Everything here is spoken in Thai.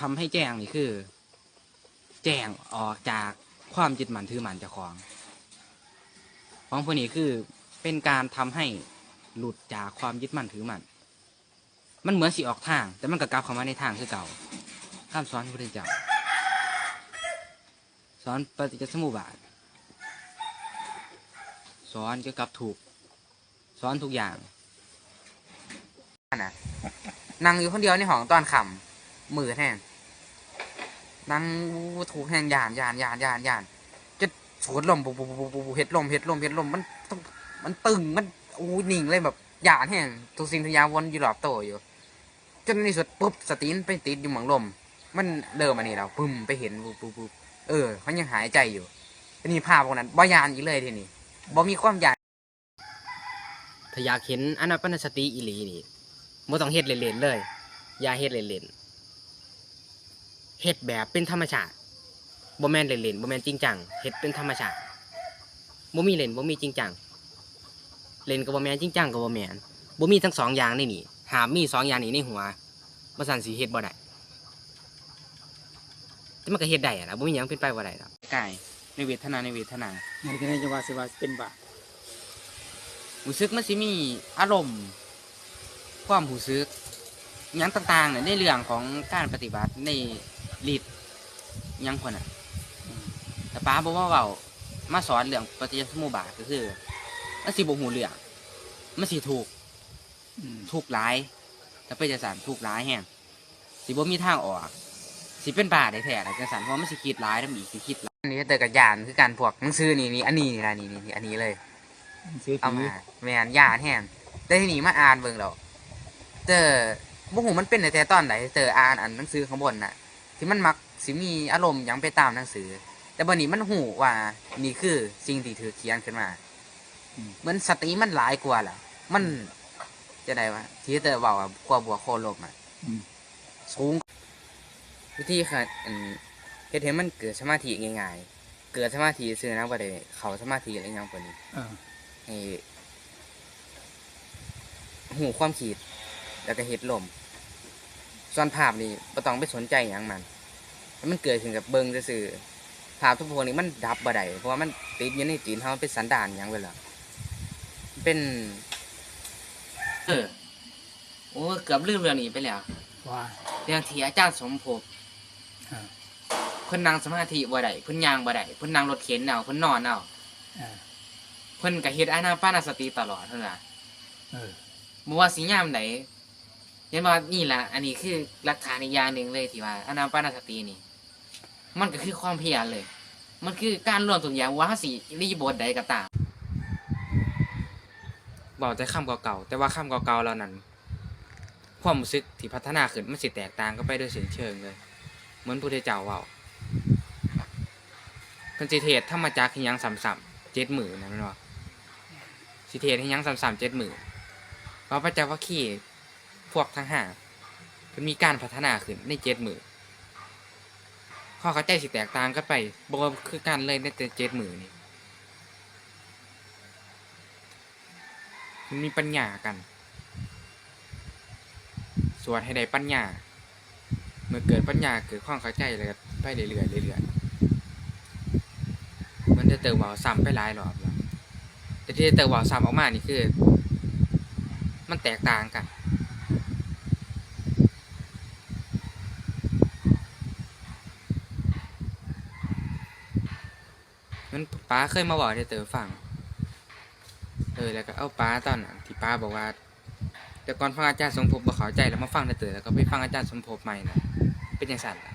ทำให้แจ้งนี่คือ แจ้งออกจากความยึดมั่นถือมั่นเจ้าของ ของพวกนี้คือเป็นการทำให้หลุดจากความยึดมั่นถือมั่นมันเหมือนสิออกทาง แต่มันก็กลับเข้ามาในทางคือเก่าข้ามสอนพระพุทธเจ้าสอนปฏิจจสมุปบาท สอนเกี่ยวกับถูก สอนทุกอย่างนะนั่งอยู่คนเดียวในห้องตอนคำมือแห้ นั่งอู้ถูกแห้งยานยานยานยานยานจะสวนลมบุบบุบบุบบุบเห็ดลมเห็ดลมเห็ดลมมันต้องมันตึงมันอู้นิ่งเลยแบบยานแห้งทุกสิ่งทุกอย่างวนอยู่รอบโตอยู่จนในที่สุดปุ๊บสตีนไปติดอยู่หมองลม มันเริ่มอันนี้แล้วปึ้มไปเห็นปุ๊บปุ๊บปุ๊บเออมันยังหายใจอยู่ทีนี้ภาพพวกนั้นบ่ยานอีกเลยทีนี้บ่มีความยานถ้าอยากเห็นอนาปนสติอีหลีนี่บ่ต้องเฮ็ดเล่นๆเลย อย่าเฮ็ดเล่นๆ เฮ็ดแบบเป็นธรรมชาติบ่แม่นเล่นๆบ่แม่นจริงจังเฮ็ดเป็นธรรมชาติบ่มีเล่นบ่มีจริงจังเล่นก็บ่แม่นจริงจังก็บ่แม่นบ่มีทั้งสองอย่างในนี่หามมีสองอย่างนี้ในหัวบ่สั่นสิเฮ็ดบ่ได้แต่มันก็เฮ็ดได้อะนะบ่มีหยังเป็นไปบ่ได้ดอกกายในเวทนาในเวทนามันก็ในจังหวะสิว่าเป็นบาปรู้สึกมันสิมีอารมณ์ ความรู้สึกหยังต่างๆเนี่ยในเรื่องของการปฏิบัติใน ฤทธิ์หยังคนอะแต่ป้าบอกว่าเบามาสอนเรื่องปฏิจจสมุปบาทก็คือมันสิบ่หูเรื่องมันสิถูกอืมถูกหลายแต่เป็นจังสันถูกหลายแฮงสิบ่มีทางออกสิเป็นบาได้แท้ๆจังสันเพราะมันสิคิดหลายแล้วมีสิคิดหลายอันนี้เตอกับยานคือการพวกหนังสือนี่นี่อันนี้นี่นะนี่นี่อันนี้เลยซื้อเอาผีมาแม่นยาแห้งแต่ทีนี้มาอ่านเบิ่งแล้วเจอบ่ฮู้มันเป็นแต่ตอนไหนเจออ่านอันหนังสือข้างบนน่ะ ที่มันมักสิมีอารมณ์หยังไปตามหนังสือ แต่บัดนี้มันฮู้ว่านี่คือสิ่งที่ถือเขียนขึ้นมาเหมือนสติมันหลายกว่าล่ะ มันจะได้ว่าที่เตอบอกว่ากว่าบัวโคลมอะ อืม สูงวิธีค่ะอันเฮ็ดให้มันเกิดสมาธิง่ายๆ เกิดสมาธิซื่อนะบ่ได้เข้าสมาธิอะไรอหยังกว่านี้อ่าให้หูความคิดแล้วก็เฮ็ดลมส่วนภาพนี่บ่ต้องไปสนใจหยังมันให้ มันเกิดขึ้นกับเบิ่งซื่อๆภาพทุกพวกนี้มันดับบ่ได้เพราะว่ามันติดอยู่ในจีนเฮามันเป็นสันดานหยังไปแล้วเป็น เออโอ้เกือบลืมเรื่องนี้ไปแล้ว ว่าเรื่องที่อาจารย์สมภพอ่าเพิ่นนั่งสมาธิบ่ได้เพิ่นย่างบ่ได้เพิ่นนั่งรถเข็นเอาเพิ่นนอนเอาอ่าเพิ่นก็เฮ็ดอานาปานสติตลอดเท่านั้นล่ะเออบ่ว่าสิยามใดเห็นว่านี่ล่ะ อันนี้คือหลักฐานอีกอย่างหนึ่งเลยที่ว่าอานาปานสตินี่ มันก็คือความเพียรเลย มันคือการรวมทุกอย่างว่าสิรีบทใดก็ตามบอกแต่คำเก่าๆแต่ว่าคำเก่าๆเหล่านั้น ความรู้สึกที่พัฒนาขึ้นมันสิแตกต่างกันไปโดยสิ้นเชิงเลย เหมือนพุทธเจ้าว้าเพิ่นสิเทศธรรมจักรให้หยังซ้ำๆเจ็ดหมื่นนะม่นบ่สิเทศให้หยังซ้ำๆเจ็ดหมื่นเพราะพระเจ้าวัคคีย์พวกทั้งห้ามันมีการพัฒนาขึ้นในเจ็ดหมื่น ข้อเข้าใจสิแตกต่างกันไปบอกว่าคือการเลยในแต่เจ็ดหมื่นนี่มันมีปัญญากัน สวดให้ได้ปัญญา เมื่อเกิดปัญญาเกิดความเข้าใจเลยก็ไปเรื่อยๆเรื่อยๆมันจะเติมเบาซ้ำไปหลายรอบแล้วแต่ที่จะเติมเบาซ้ำออกมานี่คือ มันแตกต่างกัน มัน ป้าเคยมาบอกให้เต๋อฟังเออแล้วก็เอาป้าตอนนั้นที่ป้าบอกว่า แต่ก่อนฟังอาจารย์สมภพบ่เข้าใจแล้วมาฟังเต๋อแล้วก็ไปฟังอาจารย์สมภพใหม่นะเป็นยังสั่นล่ะ